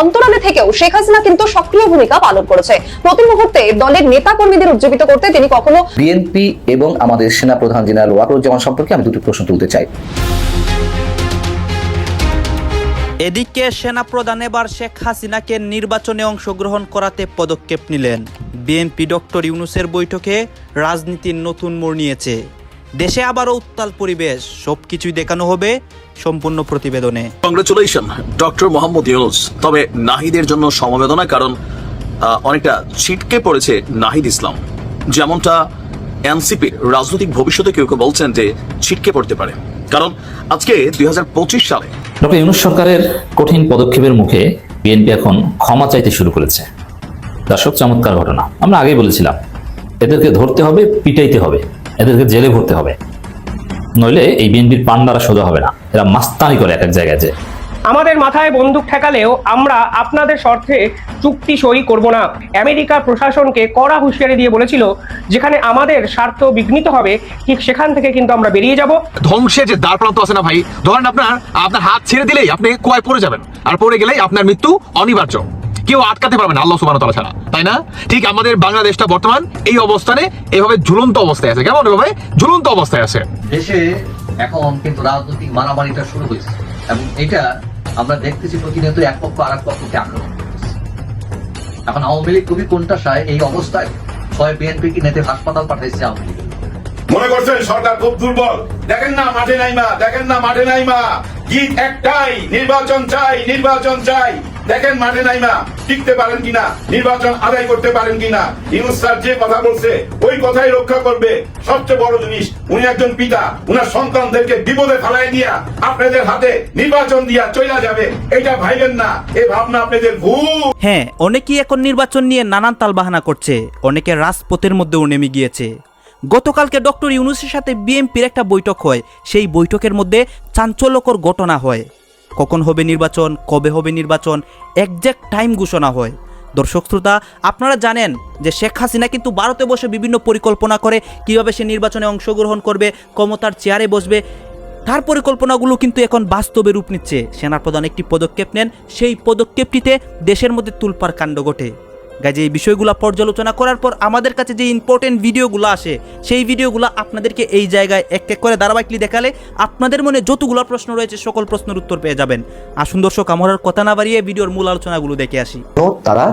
অন্তরালে থেকেও শেখ হাসিনা কিন্তু সক্রিয় ভূমিকা পালন করেছে। প্রতি মুহূর্তে দলের নেতা কর্মীদের উজ্জীবিত করতে তিনি কখনো বিএনপি এবং আমাদের সেনা প্রধান জেনারেল ওয়াকরুজ্জামান সম্পর্কে আমি দুটি প্রশ্ন তুলতে চাই। এদিকে সেনাপ্রধান এবার শেখ হাসিনাকে নির্বাচনে অংশগ্রহণ করাতে পদক্ষেপ নিলেন। বিএনপি ডক্টর ইউনুসের বৈঠকে রাজনীতির নতুন মোড় নিয়েছে। দেশে আবারও উত্তাল পরিবেশ সবকিছুই দেখানো হবে সম্পূর্ণ প্রতিবেদনে। কংগ্রেচুলেশন ডক্টর মোহাম্মদ ইউনুস তবে নাহিদের জন্য সমবেদনা কারণ অনেকটা ছিটকে পড়েছে নাহিদ ইসলাম। যেমনটা এনসিপির রাজনৈতিক ভবিষ্যতে কেউ কেউ বলছেন যে ছিটকে পড়তে পারে। কারণ আজকে দুই হাজার পঁচিশ সালে ডক্টর ইউনুস সরকারের কঠিন পদক্ষেপের মুখে বিএনপি এখন ক্ষমা চাইতে শুরু করেছে। দর্শক চমৎকার ঘটনা। আমরা আগেই বলেছিলাম এদেরকে ধরতে হবে পিটাইতে হবে এদেরকে জেলে ভরতে হবে। নইলে এই বিএনপির পান্ডারা সোজা হবে না। এরা মাস্তানি করে এক এক জায়গায় যে। আমাদের মাথায় বন্দুক ঠেকালেও আমরা আপনাদের স্বার্থে চুক্তি সই করব না। আমেরিকা প্রশাসনকে কড়া হুঁশিয়ারি দিয়ে বলেছিল যেখানে আমাদের স্বার্থ বিঘ্নিত হবে ঠিক সেখান থেকে কিন্তু আমরা বেরিয়ে যাব। ধ্বংসের যে দ্বার প্রান্ত আছে না ভাই ধরেন আপনার আপনার হাত ছেড়ে দিলেই আপনি কুয়ায় পড়ে যাবেন। আর পড়ে গেলেই আপনার মৃত্যু অনিবার্য। কেউ আটকাতে পারবে না আল্লাহ সুবাহ তালা ছাড়া। তাই না? ঠিক আমাদের বাংলাদেশটা বর্তমান এই অবস্থানে এভাবে ঝুলন্ত অবস্থায় আছে। কেমন এভাবে? ঝুলন্ত অবস্থায় আছে। দেশে এখন কিন্তু রাজনৈতিক মারামারিটা শুরু হয়েছে এবং এটা আমরা দেখতেছি প্রতিনিয়ত এক পক্ষ আর এক পক্ষকে আক্রমণ এখন আওয়ামী লীগ খুবই কোনটাশায় এই অবস্থায় ছয় বিএনপি কি নেতে হাসপাতাল পাঠাইছে আওয়ামী লীগ। মনে করছেন সরকার খুব দুর্বল? দেখেন না মাঠে নাইমা দেখেন না মাঠে নাইমা গীত একটাই নির্বাচন চাই নির্বাচন চাই। দেখেন মাঠে নাইমা, টিকতে পারেন কিনা, নির্বাচন আদায় করতে পারেন কিনা, ইউনুস স্যার যে কথা বলছে, ওই কথাই রক্ষা করবে। সবচেয়ে বড় জিনিস, উনি একজন পিতা, উনার সন্তানদেরকে বিপদে ফেলাই দিয়া আপনাদের হাতে নির্বাচন দিয়া চলে যাবে। এটা ভাইবেন না এই ভাবনা আপনাদের ভুল। হ্যাঁ অনেকেই এখন নির্বাচন নিয়ে নানান তালবাহানা করছে। অনেকে রাজপথের মধ্যেও নেমে গিয়েছে। গতকালকে ডক্টর ইউনুসের সাথে বিএমপির একটা বৈঠক হয়। সেই বৈঠকের মধ্যে চাঞ্চল্যকর ঘটনা হয়। কখন হবে নির্বাচন, কবে হবে নির্বাচন একজ্যাক্ট টাইম ঘোষণা হয়। দর্শক শ্রোতা, আপনারা জানেন যে শেখ হাসিনা কিন্তু ভারতে বসে বিভিন্ন পরিকল্পনা করে, কীভাবে সে নির্বাচনে অংশগ্রহণ করবে, ক্ষমতার চেয়ারে বসবে। তার পরিকল্পনাগুলো কিন্তু এখন বাস্তবে রূপ নিচ্ছে। সেনাপ্রধান একটি পদক্ষেপ নেন, সেই পদক্ষেপটিতে দেশের মধ্যে তুলপার কাণ্ড ঘটে। গাইজ, এই বিষয়গুলো পর্যালোচনা করার পর আমাদের কাছে যে ইম্পর্টেন্ট ভিডিওগুলো আসে, সেই ভিডিওগুলো আপনাদেরকে এই জায়গায় এক এক করে ধারাবাহিকলি দেখালে আপনাদের মনে যতগুলো প্রশ্ন রয়েছে, সকল প্রশ্নের উত্তর পেয়ে যাবেন। আসুন দর্শক, আমার কথা না বাড়িয়ে ভিডিওর মূল আলোচনাগুলো দেখে আসি। তারা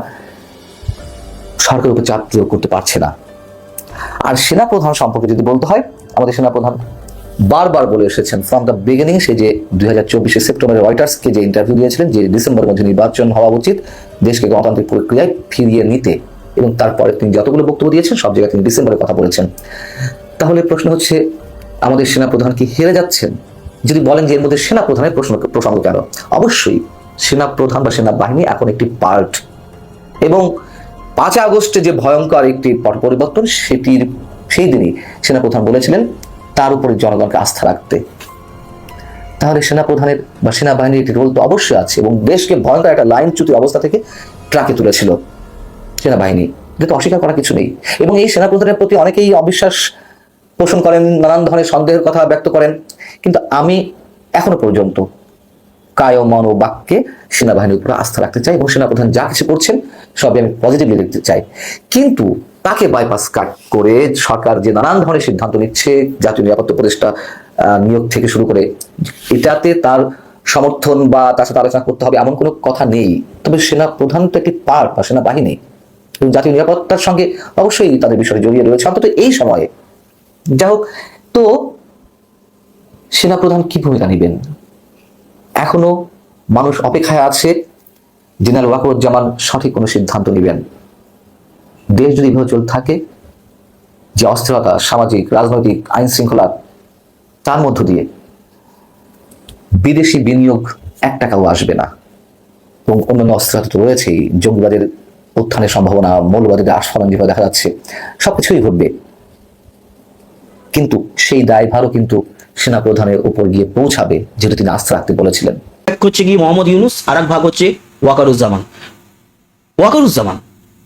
সরকারের উপর চাপ প্রয়োগ করতে পারছে না। আর সেনাপ্রধান সম্পর্কে যদি বলতে হয়, আমাদের সেনাপ্রধান বারবার বলে এসেছেন ফ্রম দ্য বিগিনিং সে যে দুই হাজার চব্বিশে সেপ্টেম্বরে রয়টার্সকে যে ইন্টারভিউ দিয়েছিলেন, যে ডিসেম্বর মধ্যে নির্বাচন হওয়া উচিত, দেশকে গণতান্ত্রিক প্রক্রিয়ায় ফিরিয়ে নিতে। এবং তারপরে তিনি যতগুলো বক্তব্য দিয়েছেন, সব জায়গায় তিনি ডিসেম্বরে কথা বলেছেন। তাহলে প্রশ্ন হচ্ছে, আমাদের সেনাপ্রধান কি হেরে যাচ্ছেন? যদি বলেন যে এর মধ্যে সেনাপ্রধানের প্রশ্ন প্রসঙ্গ কেন? অবশ্যই, সেনাপ্রধান বা সেনাবাহিনী এখন একটি পার্ট এবং পাঁচ আগস্টে যে ভয়ঙ্কর একটি পট পরিবর্তন সেটির, সেই দিনই সেনাপ্রধান বলেছিলেন তার উপরে জনগণকে আস্থা রাখতে। তাহলে সেনাপ্রধানের বা সেনাবাহিনীর একটি রোল তো অবশ্যই আছে এবং দেশকে ভয়ঙ্কর একটা লাইন চ্যুতির অবস্থা থেকে ট্রাকে তুলেছিল সেনাবাহিনী। যেটা অস্বীকার করার কিছু নেই। এবং এই সেনাপ্রধানের প্রতি অনেকেই অবিশ্বাস পোষণ করেন, নানান ধরনের সন্দেহের কথা ব্যক্ত করেন। কিন্তু আমি এখনও পর্যন্ত কায় মন ও বাক্যে সেনাবাহিনীর উপর আস্থা রাখতে চাই এবং সেনাপ্রধান যা কিছু করছেন সবই আমি পজিটিভলি দেখতে চাই। কিন্তু তাকে বাইপাস কাট করে সরকার যে নানান ধরনের সিদ্ধান্ত নিচ্ছে, জাতীয় নিরাপত্তা উপদেষ্টা নিয়োগ থেকে শুরু করে, এটাতে তার সমর্থন বা তার সাথে আলোচনা করতে হবে এমন কোনো কথা নেই। তবে সেনা প্রধান তো একটি পার্ট বা সেনাবাহিনী? জাতীয় নিরাপত্তার সঙ্গে অবশ্যই তাদের বিষয়ে জড়িয়ে রয়েছে। অন্তত এই সময়ে। যাই হোক, তো সেনাপ্রধান কি ভূমিকা নেবেন? এখনও মানুষ অপেক্ষায় আছে। জেনারেল ওয়াকরুজ্জামান সঠিক কোনো সিদ্ধান্ত নেবেন। দেশ যদি এভাবে চলতে থাকে, যে অস্থিরতা, সামাজিক, রাজনৈতিক আইন শৃঙ্খলা, তার মধ্য দিয়ে বিদেশি বিনিয়োগ এক টাকাও আসবে না। এবং অন্যান্য অস্থিরতা তো রয়েছেই, জঙ্গিবাদের উত্থানের সম্ভাবনা, মৌলবাদের আস্ফলন যেভাবে দেখা যাচ্ছে, সবকিছুই ঘটবে। কিন্তু সেই দায়ভারও কিন্তু সেনাপ্রধানের উপর গিয়ে পৌঁছাবে, যেটা তিনি আস্থা রাখতে বলেছিলেন। এক হচ্ছে কি মোহাম্মদ ইউনুস আর এক ভাগ হচ্ছে ওয়াকারুজ্জামান। ওয়াকারুজ্জামান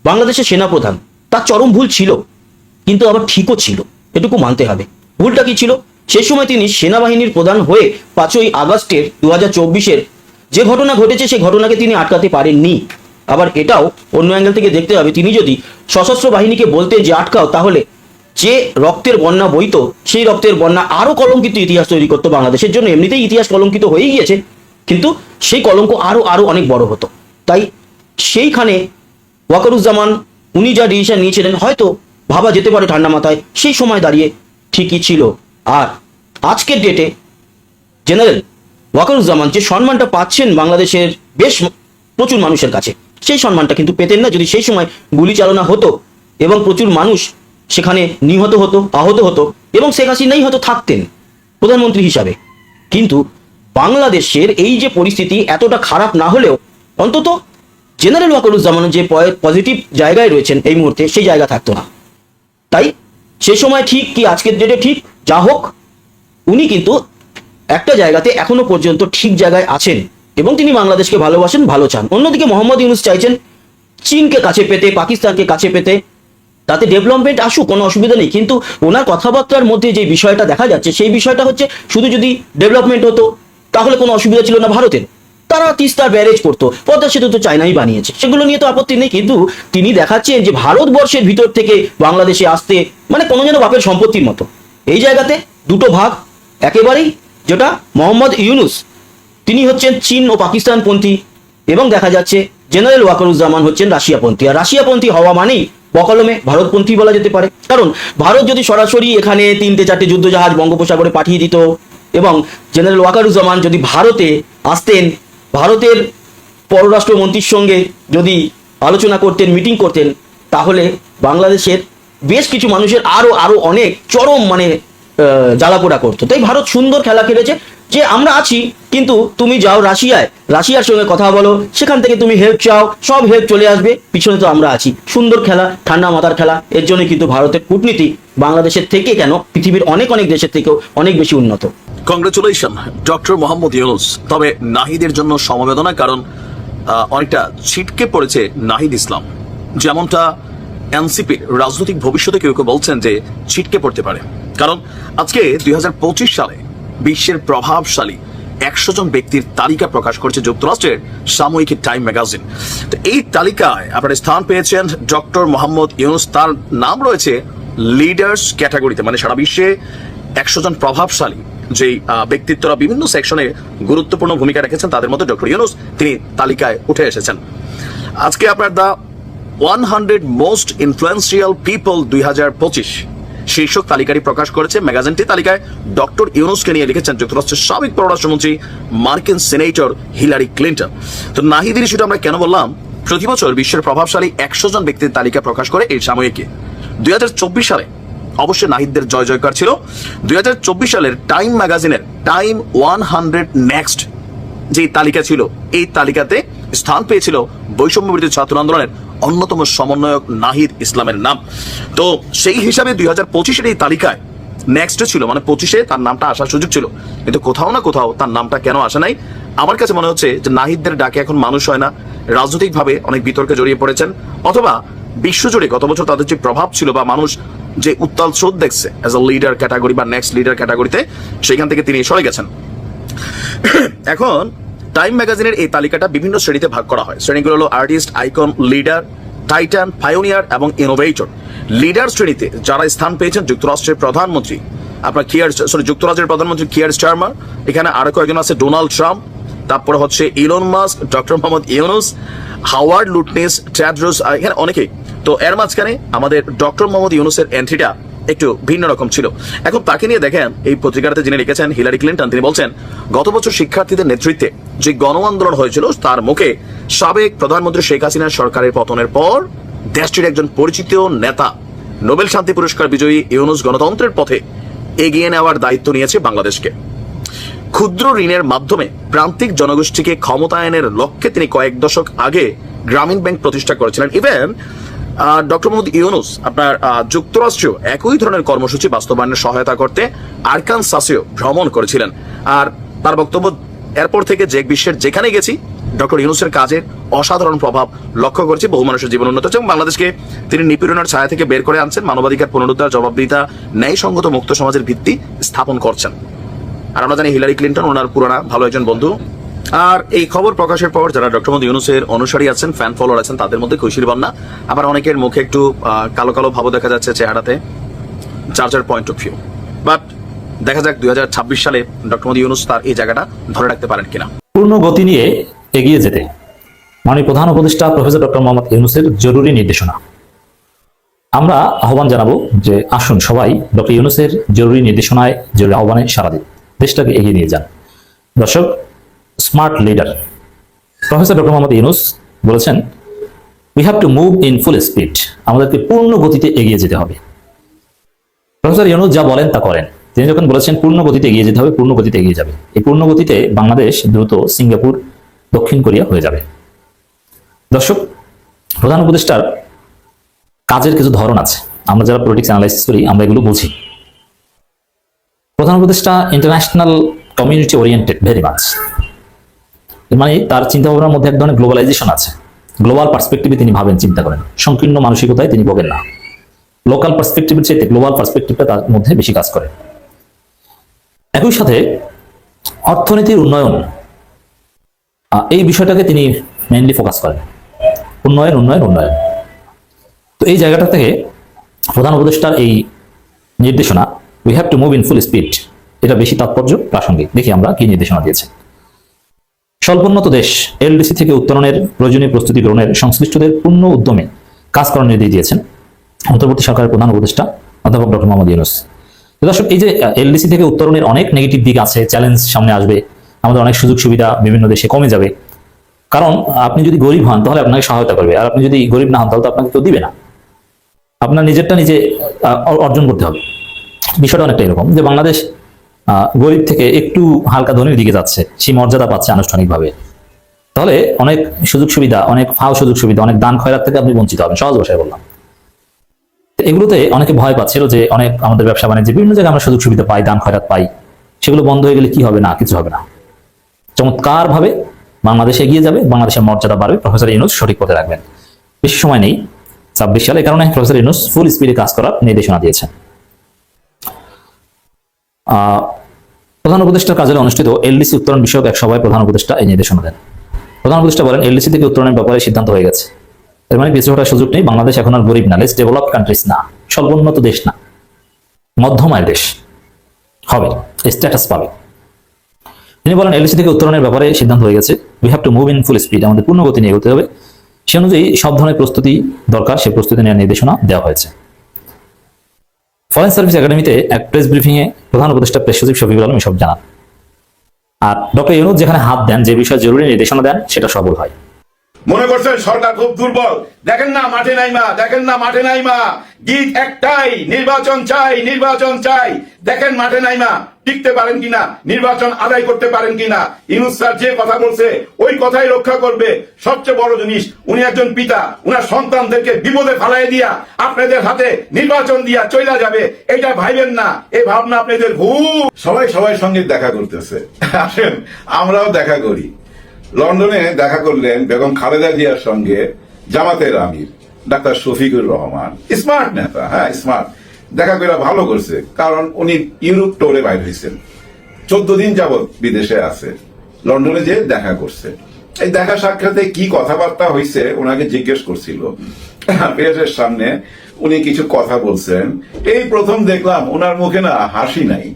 বাংলাদেশের সেনাপ্রধান, তার চরম ভুল ছিল, কিন্তু আবার ঠিকও ছিল, এটুকু মানতে হবে। ভুলটা কি ছিল? সে সময় তিনি সেনাবাহিনীর প্রধান হয়ে পাঁচই আগস্টের দু হাজার যে ঘটনা ঘটেছে সেই ঘটনাকে তিনি আটকাতে পারেননি। আবার এটাও অন্য অ্যাঙ্গেল থেকে দেখতে হবে, তিনি যদি সশস্ত্র বাহিনীকে বলতে যে আটকাও, তাহলে যে রক্তের বন্যা বইত, সেই রক্তের বন্যা আরও কলঙ্কিত ইতিহাস তৈরি করতো বাংলাদেশের জন্য। এমনিতেই ইতিহাস কলঙ্কিত হয়েই গিয়েছে, কিন্তু সেই কলঙ্ক আরও আরও অনেক বড় হতো। তাই সেইখানে ওয়াকারুজ্জামান, উনি যা ডিসিশন নিয়েছিলেন, হয়তো ভাবা যেতে পারে ঠান্ডা মাথায়, সেই সময় দাঁড়িয়ে ঠিকই ছিল। আর আজকের ডেটে জেনারেল ওয়াকারুজ্জামান যে সম্মানটা পাচ্ছেন বাংলাদেশের বেশ প্রচুর মানুষের কাছে, সেই সম্মানটা কিন্তু পেতেন না। যদি সেই সময় গুলি চালনা হতো এবং প্রচুর মানুষ সেখানে নিহত হতো, আহত হতো এবং শেখ হাসিনাই হয়তো থাকতেন প্রধানমন্ত্রী হিসাবে। কিন্তু বাংলাদেশের এই যে পরিস্থিতি এতটা খারাপ না হলেও অন্তত জেনারেল ওয়াকারুজ্জামান যে পজিটিভ জায়গায় রয়েছেন এই মুহূর্তে, সেই জায়গা থাকতো না। তাই সে সময় ঠিক কি আজকের ডেটে ঠিক? যা হোক, উনি কিন্তু একটা জায়গাতে এখনও পর্যন্ত ঠিক জায়গায় আছেন এবং তিনি বাংলাদেশকে ভালোবাসেন, ভালো চান। অন্যদিকে মোহাম্মদ ইউনুস চাইছেন চীনকে কাছে পেতে, পাকিস্তানকে কাছে পেতে। তাতে ডেভেলপমেন্ট আসুক, কোনো অসুবিধা নেই। কিন্তু ওনার কথাবার্তার মধ্যে যে বিষয়টা দেখা যাচ্ছে, সেই বিষয়টা হচ্ছে, শুধু যদি ডেভেলপমেন্ট হতো, তাহলে কোনো অসুবিধা ছিল না ভারতের। তারা তিস্তার ব্যারেজ করতো, পদ্মা সেতু তো চায়নাই বানিয়েছে। সেগুলো নিয়ে তো আপত্তি নেই, কিন্তু তিনি দেখাচ্ছেন যে ভারতবর্ষের ভিতর থেকে বাংলাদেশে আসতে মানে কোনো যেন বাপের সম্পত্তির মতো। এই জায়গাতে দুটো ভাগ, একেবারেই, যেটা মোহাম্মদ ইউনুস, তিনি হচ্ছেন চীন ও পাকিস্তানপন্থী, এবং দেখা যাচ্ছে জেনারেল ওয়াকারুজ্জামান হচ্ছেন রাশিয়াপন্থী। আর রাশিয়াপন্থী হওয়া মানেই বকলমে ভারতপন্থী বলা যেতে পারে। কারণ ভারত যদি সরাসরি এখানে তিনটে চারটে যুদ্ধজাহাজ বঙ্গোপসাগরে পাঠিয়ে দিত, এবং জেনারেল ওয়াকারুজ্জামান যদি ভারতে আসতেন ভারতের পররাষ্ট্রমন্ত্রীর সঙ্গে যদি আলোচনা করতেন, মিটিং করতেন, তাহলে বাংলাদেশের বেশ কিছু মানুষের আরও আরও অনেক চরম মানে জ্বালাপোড়া করতো। তাই ভারত সুন্দর খেলা খেলেছে। যে আমরা আছি, কিন্তু তুমি যাও রাশিয়ায়। রাশিয়ার সঙ্গে কথা বলো। সেখান থেকে তুমি হেল্প চাও। সব হেল্প চলে আসবে। পিছনে তো আমরা আছি। সুন্দর খেলা, ঠান্ডা মাথার খেলা। এর জন্য কিন্তু ভারতের কূটনীতি বাংলাদেশের থেকে কেন পৃথিবীর অনেক অনেক দেশের থেকেও অনেক বেশি উন্নত। কংগ্রেচুলেশন ডক্টর মোহাম্মদ ইউনুস তবে নাহিদের জন্য সমবেদনা, কারণ অনেকটা ছিটকে পড়েছে নাহিদ ইসলাম। যেমনটা এনসিপির রাজনৈতিক ভবিষ্যতে কেউ কেউ বলছেন যে ছিটকে পড়তে পারে। কারণ আজকে দুই হাজার পঁচিশ সালে বিশ্বের প্রভাবশালী একশো জন ব্যক্তির তালিকা প্রকাশ করছে যুক্তরাষ্ট্রের সাময়িকী টাইম ম্যাগাজিন। তো এই তালিকায় আপনারা স্থান পেয়েছেন ডক্টর মোহাম্মদ ইউনুস। তার নাম রয়েছে লিডার্স ক্যাটাগরিতে মানে সারা বিশ্বে একশো জন প্রভাবশালী যে ব্যক্তিত্বরা বিভিন্ন সেকশনে গুরুত্বপূর্ণ ভূমিকা রেখেছেন, তাদের মধ্যে ডক্টর ইউনুস তিনি তালিকায় উঠে এসেছেন। আজকে আপনার the one hundred most influential people দুই হাজার পঁচিশ। শীর্ষক তালিকাটি প্রকাশ করেছে ম্যাগাজিনটি। তালিকায় ডক্টর ইউনুসকে নিয়ে লিখেছেন যুক্তরাষ্ট্রের সাবেক পররাষ্ট্রমন্ত্রী, মার্কিন সিনেটর হিলারি ক্লিন্টন। তো নাহিদের ইস্যুটা আমরা কেন বললাম? প্রতি বছর বিশ্বের প্রভাবশালী একশো জন ব্যক্তির তালিকা প্রকাশ করে এই সাময়িকী। দুই সালে অবশ্যই নাহিদদের জয় জয়কার ছিল। দুই হাজার চব্বিশ সালের টাইম ম্যাগাজিনের টাইম ওয়ান হান্ড্রেড নেক্সট যে তালিকা ছিল, এই তালিকাতে স্থান পেয়েছিল বৈষম্য বিরোধী ছাত্র আন্দোলনের অন্যতম সমন্বয়ক নাহিদ ইসলামের নাম। তো সেই হিসাবে দুই হাজার পঁচিশের এই তালিকায় নেক্সট ছিল মানে পঁচিশে তার নামটা আসার সুযোগ ছিল। কিন্তু কোথাও না কোথাও তার নামটা কেন আসে নাই? আমার কাছে মনে হচ্ছে যে নাহিদদের ডাকে এখন মানুষ হয় না। রাজনৈতিকভাবে অনেক বিতর্কে জড়িয়ে পড়েছেন। অথবা বিশ্বজুড়ে গত বছর তাদের যে প্রভাব ছিল বা মানুষ যে উত্তাল স্রোত দেখছে অ্যাজ আ লিডার ক্যাটাগরি বা নেক্সট লিডার ক্যাটাগরিতে সেখান থেকে তিনি সরে গেছেন। এখন টাইম ম্যাগাজিনের এই তালিকাটা বিভিন্ন শ্রেণীতে ভাগ করা হয়। শ্রেণীগুলো হলো artist icon leader titan pioneer এবং ইনোভেটর লিডার শ্রেণীতে যারা স্থান পেয়েছেন যুক্তরাষ্ট্রের প্রধানমন্ত্রী, আপনার কিয়ার সরি যুক্তরাজ্যের প্রধানমন্ত্রী কিয়ার স্টারমার এখানে আরও কয়েকজন আছে ডোনাল্ড ট্রাম্প তারপরে হচ্ছে Elon Musk doctor Mohammad Yunus Howard Lutnick Tedros এখানে অনেকেই। তো এর মাঝখানে আমাদের ডক্টর মোহাম্মদ ইউনুসের এন্ট্রিটা একটু ভিন্ন রকম ছিল। এখন তাকে নিয়ে দেখেন, এই পত্রিকাতে যিনি লিখেছেন, হিলারি ক্লিন্টন, তিনি বলছেন, গত বছর শিক্ষার্থীদের নেতৃত্বে যে গণ আন্দোলন হয়েছিল, তার মুখে সাবেক প্রধানমন্ত্রী শেখ হাসিনার সরকারের পতনের পর দেশটির একজন পরিচিত নেতা, নোবেল শান্তি পুরস্কার বিজয়ী ইউনুস গণতন্ত্রের পথে এগিয়ে নেওয়ার দায়িত্ব নিয়েছে বাংলাদেশকে। ক্ষুদ্র ঋণের মাধ্যমে প্রান্তিক জনগোষ্ঠীকে ক্ষমতায়নের লক্ষ্যে তিনি কয়েক দশক আগে গ্রামীণ ব্যাংক প্রতিষ্ঠা করেছিলেন। ইভেন ডক্টর মোহাম্মদ ইউনুস আপনার আহ, যুক্তরাষ্ট্রীয় একই ধরনের কর্মসূচি বাস্তবায়নের সহায়তা করতে আরকান সাসেও ভ্রমণ করেছিলেন। আর তার বক্তব্য এরপর থেকে যে বিশ্বের যেখানে গেছি ডক্টর ইউনুসের কাজের অসাধারণ প্রভাব লক্ষ্য করেছি। বহু মানুষের জীবন উন্নত হচ্ছে এবং বাংলাদেশকে তিনি নিপীড়নের ছায়া থেকে বের করে আনছেন। মানবাধিকার পুনরুদ্ধার জবাবদিহিতা ন্যায়সঙ্গত মুক্ত সমাজের ভিত্তি স্থাপন করছেন। আর আমরা জানি হিলারি ক্লিন্টন ওনার পুরানা ভালো একজন বন্ধু। আর এই খবর প্রকাশের পর যারা ডক্টর মোহাম্মদ ইউনুসের অনুসারী আছেন ফ্যান ফলোয়ার আছেন, তাদের মধ্যে খুশির বান্না। আবার অনেকের মুখে একটু কালো কালো ভাবও দেখা যাচ্ছে চেহারাতে চার চার পয়েন্ট অফ ভিউ বাট দেখা যাক দুই হাজার ছাব্বিশ সালে ডক্টর মোহাম্মদ ইউনুস তার এই জায়গাটা ধরে রাখতে পারেন কিনা। পূর্ণ গতি নিয়ে এগিয়ে যেতে মাননীয় প্রধান উপদেষ্টা প্রফেসর ডক্টর মোহাম্মদ ইউনুসের জরুরি নির্দেশনা। আমরা আহ্বান জানাব যে আসুন সবাই ডক্টর ইউনুসের জরুরি নির্দেশনায় জরুরি আহ্বানে সারা দিন। দেশটাকে এগিয়ে নিয়ে যান। দর্শক smart leader professor doctor Mohammad Yunus বলেছেন we have to move in full speed আমাদেরকে পূর্ণ গতিতে এগিয়ে যেতে হবে। প্রফেসর ইউনুস যা বলেন তা করেন। তিনি যখন বলেছেন, পূর্ণ গতিতে এগিয়ে যেতে হবে, পূর্ণ গতিতে এগিয়ে যাবে। এই পূর্ণ গতিতে বাংলাদেশ দ্রুত সিঙ্গাপুর, দক্ষিণ কোরিয়া হয়ে যাবে। দর্শক, প্রধান উপদেষ্টার কাজের কিছু ধরন আছে। আমরা যারা পলিটিক্স অ্যানালাইসিস করি, আমরা এগুলো বুঝি। প্রধান উপদেষ্টা international community oriented very much মানে তার চিন্তা ভাবনার মধ্যে এক ধরনের গ্লোবালাইজেশন আছে। গ্লোবাল পার্সপেক্টিভে তিনি ভাবেন, চিন্তা করেন। সংকীর্ণ মানসিকতায় তিনি ভোগেন না। লোকাল পার্সপেক্টিভের চাইতে গ্লোবাল পার্সপেক্টিভটা তার মধ্যে বেশি কাজ করে। একই সাথে অর্থনীতির উন্নয়ন এই বিষয়টাকে তিনি মেইনলি ফোকাস করেন। উন্নয়ন উন্নয়ন উন্নয়ন। তো এই জায়গাটা থেকে প্রধান উপদেষ্টার এই নির্দেশনা we have to move in full speed এটা বেশি তাৎপর্য প্রাসঙ্গিক। দেখি আমরা কি নির্দেশনা দিয়েছে স্বল্পোন্নত দেশ, এলডিসি থেকে উত্তরণের প্রয়োজনীয় প্রস্তুতি গ্রহণের সংশ্লিষ্টদের পূর্ণ উদ্যমে কাজ করার নির্দেশ দিয়েছেন অন্তর্বর্তী সরকারের প্রধান উপদেষ্টা অধ্যাপক ডক্টর মোহাম্মদ ইউনুস। দর্শক, এই যে এলডিসি থেকে উত্তরণের অনেক নেগেটিভ দিক আছে চ্যালেঞ্জ সামনে আসবে, আমাদের অনেক সুযোগ সুবিধা বিভিন্ন দেশে কমে যাবে। কারণ, আপনি যদি গরিব হন, তাহলে আপনাকে সহায়তা করবে। আর আপনি যদি গরিব না হন, তাহলে তো আপনাকে কেউ দিবে না। আপনার নিজেরটা নিজে অর্জন করতে হবে। বিষয়টা অনেকটা এরকম যে, বাংলাদেশ গরিব থেকে একটু হালকা ধনীর দিকে যাচ্ছে, সেই মর্যাদা পাচ্ছে আনুষ্ঠানিকভাবে। তাহলে অনেক সুযোগ সুবিধা, অনেক ফাও সুযোগ সুবিধা, অনেক দান খয়রাত থেকে আপনি বঞ্চিত হবেন, সহজ ভাষায় বললাম। এগুলোতে অনেকে ভয় পাচ্ছিল যে অনেক আমাদের ব্যবসা বাণিজ্যে বিভিন্ন জায়গায় আমরা সুযোগ সুবিধা পাই, দান খয়রাত পাই, সেগুলো বন্ধ হয়ে গেলে কি হবে না, কিছু হবে না। চমৎকার ভাবে বাংলাদেশ এগিয়ে যাবে, বাংলাদেশের মর্যাদা বাড়বে, প্রফেসর ইউনুস সঠিক পথে রাখবেন। বেশি সময় নেই, ছাব্বিশ সালে কারণে প্রফেসর ইউনুস ফুল স্পিডে কাজ করার নির্দেশনা দিয়েছেন। প্রধান উপদেষ্টার কাজে অনুষ্ঠিত এলডিসি উত্তরণ বিষয়ক এক সভায় প্রধান উপদেষ্টা এই নির্দেশনা দেন। প্রধান উপদেষ্টা বলেন, এলডিসি থেকে উত্তরণের ব্যাপারে সিদ্ধান্ত হয়ে গেছে। এর মানে পিছু হটার সুযোগ নেই, বাংলাদেশ এখন আর গরিব না লেস ডেভেলপ কান্ট্রিজ না স্বল্পোন্নত দেশ না মধ্যম আয়ের দেশ। হবে স্ট্যাটাস পাবে। তিনি বলেন, এলডিসি থেকে উত্তরণের ব্যাপারে সিদ্ধান্ত হয়ে গেছে। We have to move in full speed আমাদের পূর্ণ গতি নিয়ে এগোতে হবে। সে অনুযায়ী সব ধরনের প্রস্তুতি দরকার, সে প্রস্তুতি নেওয়ার নির্দেশনা দেওয়া হয়েছে। ফরেন সার্ভিস একাডেমিতে এক প্রেস ব্রিফিংয়ে প্রধান উপদেষ্টা প্রেস সচিব শফিকুল আলম এসব জানান। আর ডক্টর ইউনুস যেখানে হাত দেন, যে বিষয়ে জরুরি নির্দেশনা দেন, সেটা সফল হয়। মনে করছেন সরকার খুব দুর্বল। দেখেন না মাঠে নাই মা, দেখেন না মাঠে নাই মা। গীত একটাই, নির্বাচন চাই নির্বাচন চাই। দেখেন মাঠে নাইমা টিকতে পারেন কিনা, নির্বাচন আদায় করতে পারেন কিনা ইনুস স্যার যে কথা বলছে, ওই কথাই রক্ষা করবে। সবচেয়ে বড় জিনিস, উনি একজন পিতা, উনার সন্তানদেরকে বিপদে ফালাই দিয়া আপনাদের হাতে নির্বাচন দিয়া চইলা যাবে। এটা ভাইবেন না এই ভাবনা আপনাদের ভুল। সবাই সবার সঙ্গে দেখা করতেছে। আসেন, আমরাও দেখা করি। লন্ডনে দেখা করলেন বেগম খালেদা জিয়ার সঙ্গে জামাতের আমির, ডাক্তার শফিকুর রহমান। স্মার্ট নেতা হ্যাঁ স্মার্ট। দেখা করে ভালো করছে, কারণ উনি ইউরোপ টোরে বাইর হয়েছেন চোদ্দ দিন যাবৎ বিদেশে আছে, লন্ডনে যে দেখা করছে। এই দেখা সাক্ষাতে কি কথাবার্তা হয়েছে ওনাকে জিজ্ঞেস করছিল। প্রেসের সামনে উনি কিছু কথা বলছেন। এই প্রথম দেখলাম ওনার মুখে না হাসি নাই।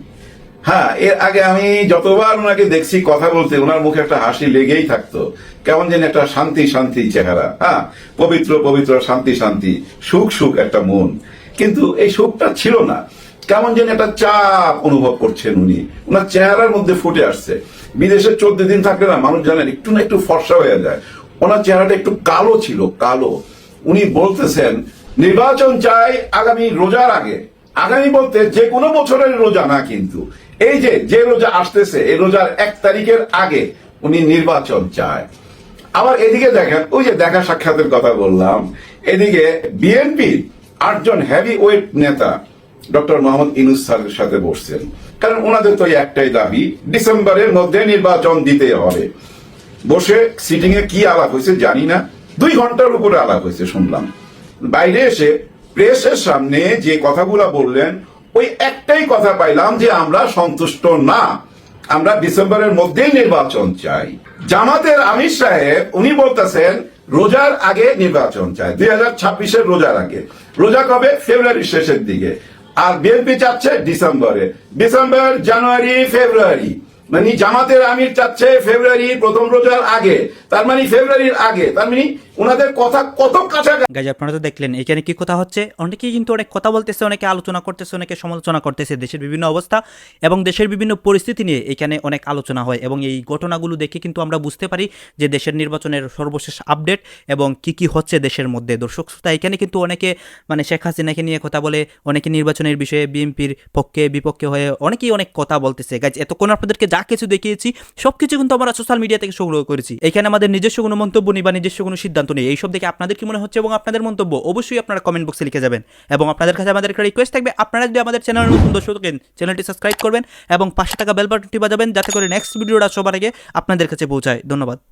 হ্যাঁ এর আগে আমি যতবার ওনাকে দেখছি কথা বলতে ওনার মুখে একটা হাসি লেগেই থাকতো। কেমন যেন একটা শান্তি শান্তি চেহারা। হ্যাঁ পবিত্র পবিত্র, শান্তি শান্তি, সুখ সুখ একটা মন। কিন্তু এই সুখটা ছিল না। কেমন যেন একটা চাপ অনুভব করছেন উনি। ওনার চেহারার মধ্যে ফুটে আসছে। বিদেশে চোদ্দ দিন থাকলে না, মানুষ জানেন, একটু না একটু ফর্সা হয়ে যায়। ওনার চেহারাটা একটু কালো ছিল, কালো। উনি বলতেছেন, নির্বাচন চাই আগামী রোজার আগে। আগামী বলতে যে কোনো বছরের রোজা না কিন্তু। এই যে যে রোজা আসতেছে, এই রোজার এক তারিখের আগে উনি নির্বাচন চায়। আবার এদিকে দেখেন, ওই যে দেখা সাক্ষাতের কথা বললাম, এদিকে বিএনপি আটজন হেভি ওয়েট নেতা ডক্টর মোহাম্মদ ইনুস স্যারের সাথে বসছেন। কারণ ওনাদের তো একটাই দাবি, ডিসেম্বরের মধ্যে নির্বাচন দিতে হবে। বসে সিটিং এ কি আলাপ হয়েছে জানি না। দুই ঘণ্টার উপরে আলাপ হয়েছে শুনলাম। বাইরে এসে প্রেসের সামনে যে কথাগুলো বললেন, ওই একটাই কথা পাইলাম যে আমরা সন্তুষ্ট না। আমরা ডিসেম্বরের মধ্যেই নির্বাচন চাই। জামাতের আমির সাহেব, উনি বলতেছেন রোজার আগে নির্বাচন চায়, দুই হাজার ছাব্বিশের রোজার আগে। রোজা কবে? ফেব্রুয়ারির শেষের দিকে। আর বিএনপি চাচ্ছে ডিসেম্বরে। December, January, February. মানে জামাতের আমির চাচ্ছে ফেব্রুয়ারি প্রথম রোজার আগে। তার মানে ফেব্রুয়ারির আগে। তার মানে ওনাদের কথা কত কাছাকাছি গাইজ আপনারা তো দেখলেন, এখানে কি কথা হচ্ছে? অনেকেই কিন্তু অনেক কথা বলতেছে, অনেকে আলোচনা করতেছে, অনেকে সমালোচনা করতেছে দেশের বিভিন্ন অবস্থা এবং দেশের বিভিন্ন পরিস্থিতি নিয়ে এখানে অনেক আলোচনা হয় এবং এই ঘটনাগুলো দেখে কিন্তু আমরা বুঝতে পারি যে দেশের নির্বাচনের সর্বশেষ আপডেট এবং কি কি হচ্ছে দেশের মধ্যে। দর্শক শ্রোতা, এখানে কিন্তু অনেকে মানে শেখ হাসিনাকে নিয়ে কথা বলে, অনেকে নির্বাচনের বিষয়ে বিএনপির পক্ষে, বিপক্ষে হয়ে অনেকেই অনেক কথা বলতেছে। গাইজ এতক্ষণ আপনাদেরকে যা কিছু দেখিয়েছি সব কিছু কিন্তু আমরা সোশ্যাল মিডিয়া থেকে সংগ্রহ করেছি। এখানে আমাদের নিজস্ব কোনো মন্তব্য নেই বা নিজস্ব কোনো সিদ্ধান্ত নেই। এইসব দেখে আপনাদের কি মনে হচ্ছে এবং আপনাদের মন্তব্য অবশ্যই আপনারা কমেন্ট বক্সে লিখে যাবেন। এবং আপনাদের কাছে আমাদের একটা রিকোয়েস্ট থাকবে, আপনারা যদি আমাদের চ্যানেল নতুন দর্শক চ্যানেলটি সাবস্ক্রাইব করবেন এবং পাঁচশো টাকা বেল বাটনটি বাজাবেন, যাতে করে নেক্সট ভিডিওটা সবার আগে আপনাদের কাছে পৌঁছায়। ধন্যবাদ।